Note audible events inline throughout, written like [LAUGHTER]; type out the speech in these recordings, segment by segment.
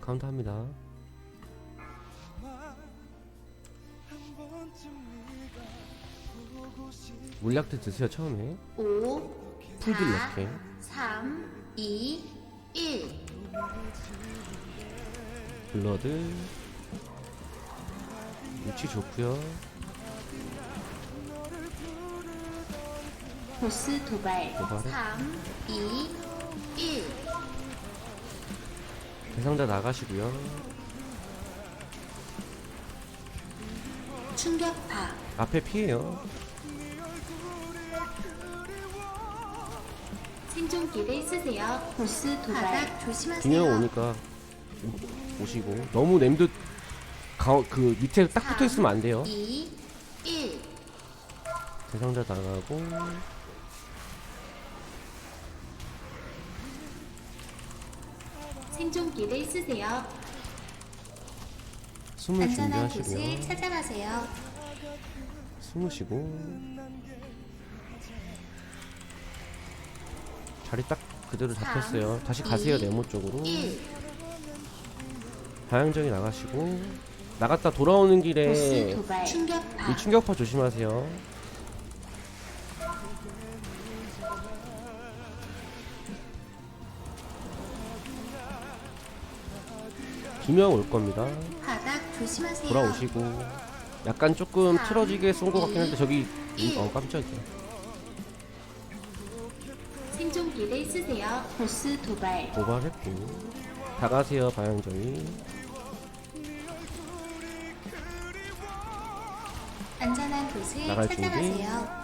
카운트 합니다. 물약도 드세요 처음에. 5, 풀딜 4, 넣게 3, 2, 1. 블러드. 위치 좋고요 보스 도발. 도발해. 3, 2, 1. 대상자 나가시고요 충격파. 앞에 피해요 생존기를 쓰세요. 보스 도발. 바닥 조심하세요. 오니까 오- 오시고 너무 냄드 가, 그 밑에 딱 붙어 있으면 안 돼요 2, 1. 대상자 나가고 생존기를 쓰세요. 숨을 안전한 곳을 준비하시고요 찾아가세요. 숨으시고 자리 딱 그대로 잡혔어요 다시 가세요 이, 네모 쪽으로 1. 방향정이 나가시고 나갔다 돌아오는 보스 길에 도발. 충격파. 이 충격파 조심하세요 두 명 올 겁니다 바닥 조심하세요. 돌아오시고 약간 조금 삼, 틀어지게 쏜 것 같긴 한데 저기 일. 어 깜짝이야 생존기를 쓰세요. 보스 도발. 도발했고 다 가세요 방향정이 안전한 곳을 나갈 준비. 찾아가세요.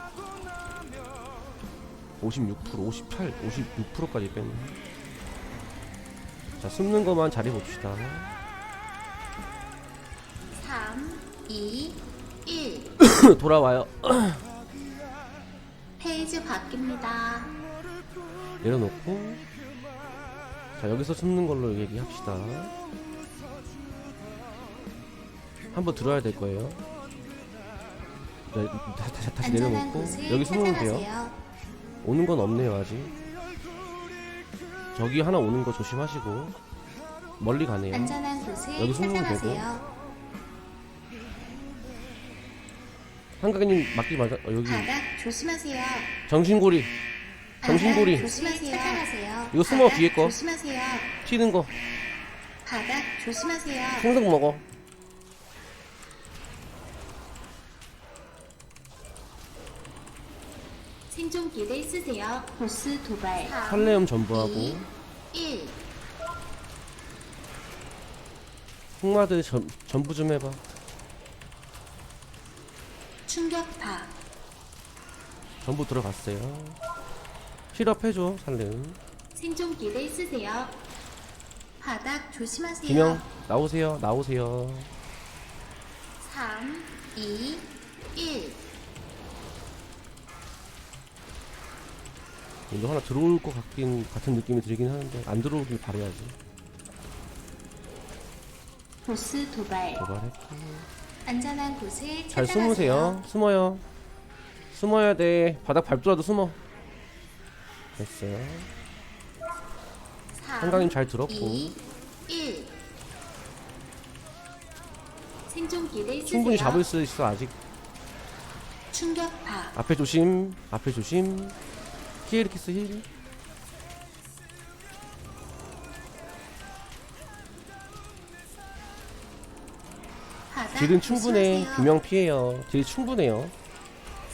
56% 58 56%까지 뺐네 자 숨는 것만 자리 봅시다 3, 2, 1. 돌아와요. [COUGHS] 페이지 바뀝니다. 내려놓고. 자 여기서 숨는 걸로 얘기합시다. 한번 들어야 될 거예요. 네, 다, 다, 다시 안전한 내려놓고. 곳을 여기 숨으면 돼요. 찾아가세요. 오는 건 없네요 아직. 저기 하나 오는 거 조심하시고. 멀리 가네요. 안전한 곳을 여기 숨으면 찾아가세요. 한가님 맞기 맞아 어, 여기 바닥 조심하세요. 정신고리 정신고리. 바닥 조심하세요. 찾아가세요. 이거 숨어, 바닥 뒤에 거. 조심하세요. 튀는 거 바닥 조심하세요. 생선 먹어 생존기를 쓰세요. 보스 도발. 살레움 전부하고 1. 흑마들 전, 전부 좀 해봐 충격파. 전부 들어갔어요 힐업 해줘 살레움 생존기를 쓰세요. 바닥 조심하세요. 두명 나오세요 나오세요 3, 2, 1. 이거 하나 들어올 것 같긴 같은 느낌이 들긴 하는데 안 들어오길 바래야지 보스 도발. 도발했고 안전한 곳을 잘. 숨으세요. 숨어요. 숨어야 돼. 바닥 밟더라도 숨어. 됐어요. 3, 한강님 잘 들었고. 2, 1. 생존기를 쓰세요. 충분히 잡을 수 있어 아직. 충격파. 앞에 조심. 앞에 조심. 히에르키스 힐 딜은 충분해. 조심하세요. 두명 피해요. 딜 충분해요.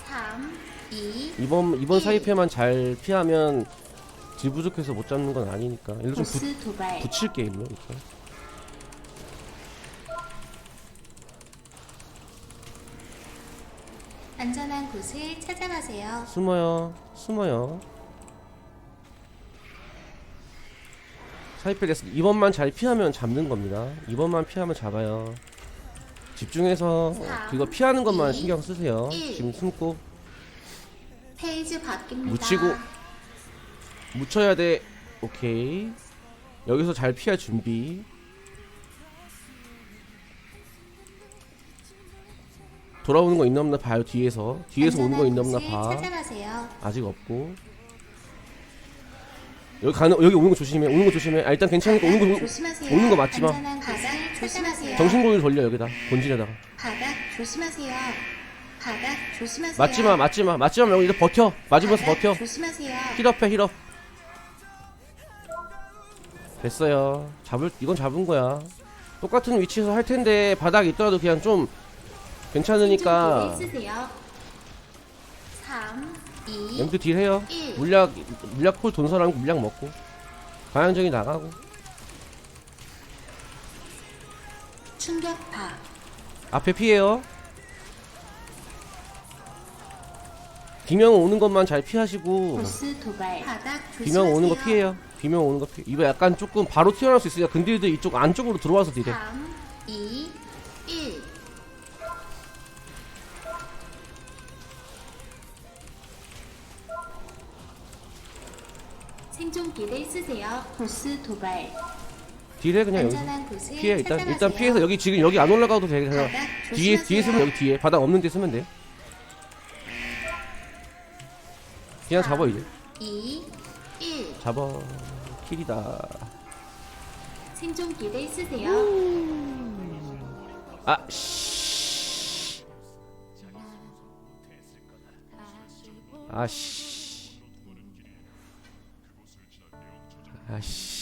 3, 2, 이번 이번 일. 사이패만 잘 피하면 딜 부족해서 못 잡는 건 아니니까. 일로 좀 붙, 보스 도발. 붙일게 일로 이렇게. 안전한 곳을 찾아가세요. 숨어요. 숨어요. 사이패 됐어 이번만 잘 피하면 잡는 겁니다. 이번만 피하면 잡아요 집중해서 삼, 그거 피하는 것만 이, 신경 쓰세요 일. 지금 숨고 페이지 바뀝니다. 묻히고. 묻혀야 돼 오케이 여기서 잘 피할 준비 돌아오는 거 있나 없나 봐요 뒤에서 뒤에서 오는 거 있나 없나 봐 찾아가세요. 아직 없고 여기 가는 여기 오는 거 조심해. 오는 거 조심해. 아, 일단 괜찮으니까 오는 거 조심하세요. 오는 거 맞지 마. 안전한 바닥 조심하세요. 정신고리 돌려 여기다 본진에다가. 바닥 조심하세요. 바닥 조심하세요. 맞지 마, 맞지 마, 맞지 마. 여기 버텨. 맞으면서 바닥 버텨. 조심하세요. 힐업해 힐업. 됐어요. 잡을 이건 잡은 거야. 똑같은 위치에서 할 텐데 바닥에 있더라도 그냥 좀 괜찮으니까 생존기를 쓰세요. 3, 2, 램드 딜 해요. 일. 물약 물약 폴 돈설하고 물약 먹고 방향정이 나가고 충격파. 앞에 피해요. 비명 오는 것만 잘 피하시고 보스 도발. 바닥 조심하세요. 비명 오는 거 피해요. 비명 오는 거 피해. 이거 약간 조금 바로 튀어나올 수 있으니까 근딜들 이쪽 안쪽으로 들어와서 딜해. 3, 2, 1. 생존기를 쓰세요. 보스 도발. 딜해 그냥 여기. 안전한 곳을 피해 일단 찾아가세요. 일단 피해서 여기 지금 여기 안 올라가도 돼. 그냥 바닥 뒤에 조심하세요. 뒤에 쓰면 여기 뒤에 바닥 없는 데 쓰면 돼. 그냥 잡아 이제. 2, 1. 잡아. 킬이다. 생존기를 쓰세요. 아 씨. 아 씨. 아씨.